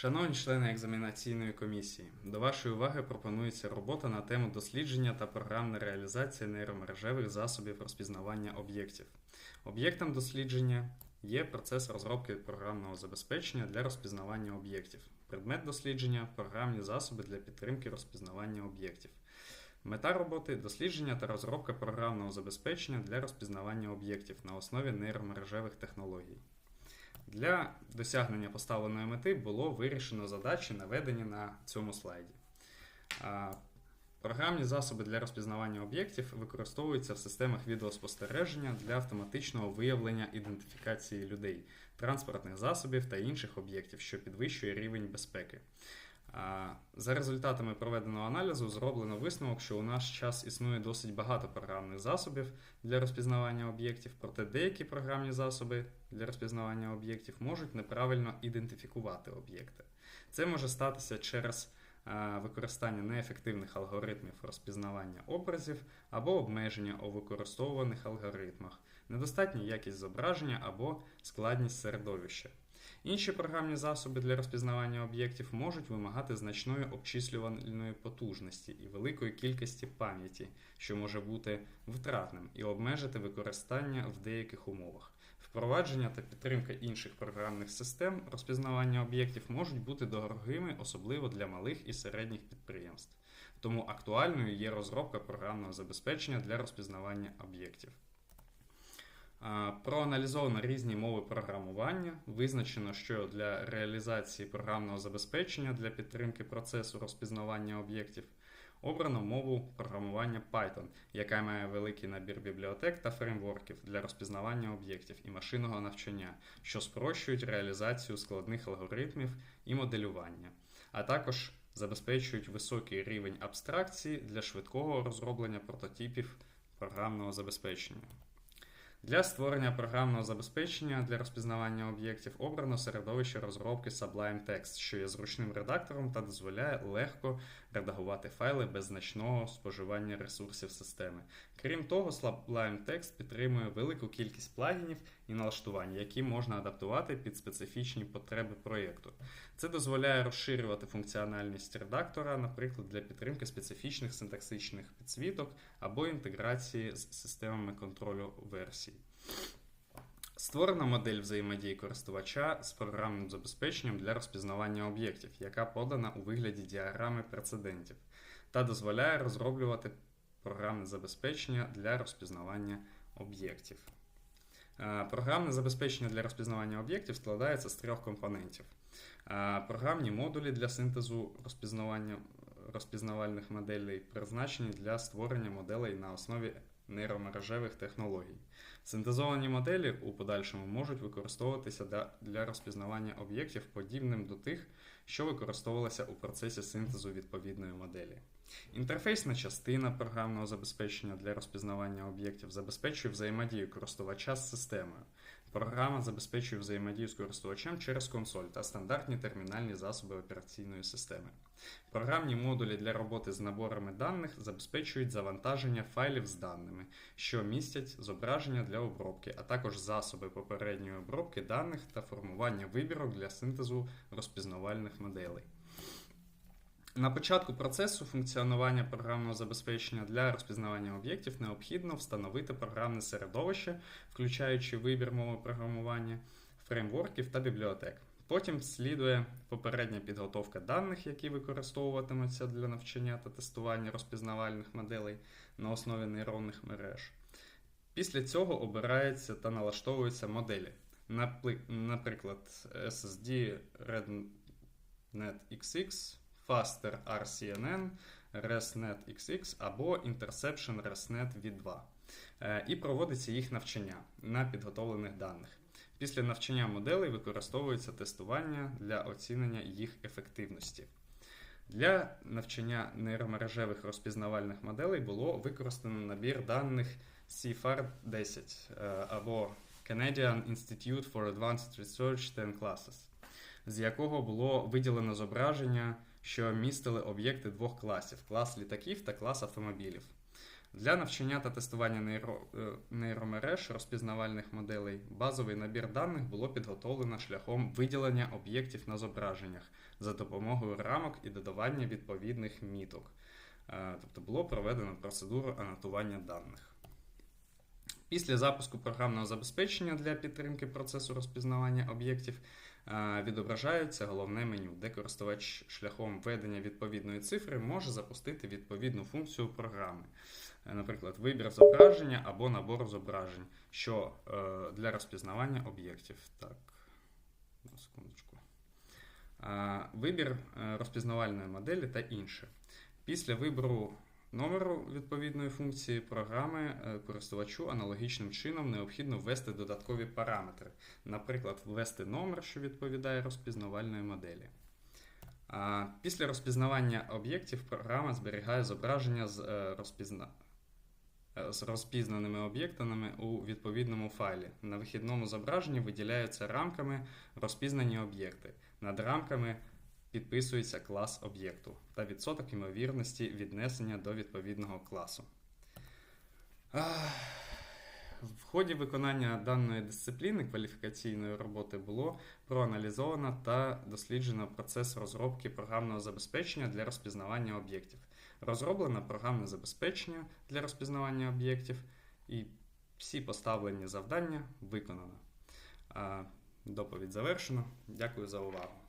Шановні члени екзаменаційної комісії, до вашої уваги пропонується робота на тему дослідження та програмна реалізація нейромережевих засобів розпізнавання об'єктів. Об'єктом дослідження є процес розробки програмного забезпечення для розпізнавання об'єктів. Предмет дослідження програмні засоби для підтримки розпізнавання об'єктів. Мета роботи дослідження та розробка програмного забезпечення для розпізнавання об'єктів на основі нейромережевих технологій. Для досягнення поставленої мети було вирішено задачі, наведені на цьому слайді. Програмні засоби для розпізнавання об'єктів використовуються в системах відеоспостереження для автоматичного виявлення ідентифікації людей, транспортних засобів та інших об'єктів, що підвищує рівень безпеки. За результатами проведеного аналізу зроблено висновок, що у наш час існує досить багато програмних засобів для розпізнавання об'єктів, проте деякі програмні засоби для розпізнавання об'єктів можуть неправильно ідентифікувати об'єкти. Це може статися через використання неефективних алгоритмів розпізнавання образів або обмеження у використовуваних алгоритмах, недостатня якість зображення або складність середовища. Інші програмні засоби для розпізнавання об'єктів можуть вимагати значної обчислювальної потужності і великої кількості пам'яті, що може бути втратним, і обмежити використання в деяких умовах. Впровадження та підтримка інших програмних систем розпізнавання об'єктів можуть бути дорогими, особливо для малих і середніх підприємств. Тому актуальною є розробка програмного забезпечення для розпізнавання об'єктів. Проаналізовано різні мови програмування. Визначено, що для реалізації програмного забезпечення для підтримки процесу розпізнавання об'єктів обрано мову програмування Python, яка має великий набір бібліотек та фреймворків для розпізнавання об'єктів і машинного навчання, що спрощують реалізацію складних алгоритмів і моделювання, а також забезпечують високий рівень абстракції для швидкого розроблення прототипів програмного забезпечення. Для створення програмного забезпечення для розпізнавання об'єктів обрано середовище розробки Sublime Text, що є зручним редактором та дозволяє легко редагувати файли без значного споживання ресурсів системи. Крім того, Sublime Text підтримує велику кількість плагінів і налаштувань, які можна адаптувати під специфічні потреби проєкту. Це дозволяє розширювати функціональність редактора, наприклад, для підтримки специфічних синтаксичних підсвіток або інтеграції з системами контролю версій. Створена модель взаємодії користувача з програмним забезпеченням для розпізнавання об'єктів, яка подана у вигляді діаграми прецедентів, та дозволяє розроблювати програмне забезпечення для розпізнавання об'єктів. Е, програмне забезпечення для розпізнавання об'єктів складається з трьох компонентів: е, програмні модулі для синтезу розпізнавання розпізнавальних моделей, призначені для створення моделей на основі нейромережевих технологій. Синтезовані моделі у подальшому можуть використовуватися для розпізнавання об'єктів подібним до тих, що використовувалися у процесі синтезу відповідної моделі. Інтерфейсна частина програмного забезпечення для розпізнавання об'єктів забезпечує взаємодію користувача з системою. Програма забезпечує взаємодію з користувачем через консоль та стандартні термінальні засоби операційної системи. Програмні модулі для роботи з наборами даних забезпечують завантаження файлів з даними, що містять зображення для обробки, а також засоби попередньої обробки даних та формування вибірок для синтезу розпізнавальних моделей. На початку процесу функціонування програмного забезпечення для розпізнавання об'єктів необхідно встановити програмне середовище, включаючи вибір мови програмування, фреймворків та бібліотек. Потім слідує попередня підготовка даних, які використовуватимуться для навчання та тестування розпізнавальних моделей на основі нейронних мереж. Після цього обираються та налаштовуються моделі, наприклад, SSD RedNet XX. Faster RCNN, ResNet XX або Interception ResNet V2. Е, і проводиться їх навчання на підготовлених даних. Після навчання моделей використовується тестування для оцінення їх ефективності. Для навчання нейромережевих розпізнавальних моделей було використано набір даних CFAR 10 е, або Canadian Institute for Advanced Research 10 Classes, з якого було виділено зображення що містили об'єкти двох класів клас літаків та клас автомобілів. Для навчання та тестування нейро, е, нейромереж розпізнавальних моделей базовий набір даних було підготовлено шляхом виділення об'єктів на зображеннях за допомогою рамок і додавання відповідних міток. Е, Тобто було проведено процедуру анотування даних. Після запуску програмного забезпечення для підтримки процесу розпізнавання об'єктів е, відображається головне меню, де користувач шляхом введення відповідної цифри може запустити відповідну функцію програми. Е, Наприклад, вибір зображення або набор зображень, що е, для розпізнавання об'єктів. Так, секундочку. Вибір розпізнавальної моделі та інше. Після вибору номеру відповідної функції програми е, користувачу аналогічним чином необхідно ввести додаткові параметри, наприклад, ввести номер, що відповідає розпізнавальної моделі. Після розпізнавання об'єктів програма зберігає зображення з, е, розпізна... е, з розпізнаними об'єктами у відповідному файлі. На вихідному зображенні виділяються рамками розпізнані об'єкти. Над рамками підписується клас об'єкту та відсоток ймовірності віднесення до відповідного класу. В ході виконання даної дисципліни кваліфікаційної роботи було проаналізовано та досліджено процес розробки програмного забезпечення для розпізнавання об'єктів. Розроблено програмне забезпечення для розпізнавання об'єктів, і всі поставлені завдання виконано. Доповідь завершено. Дякую за увагу.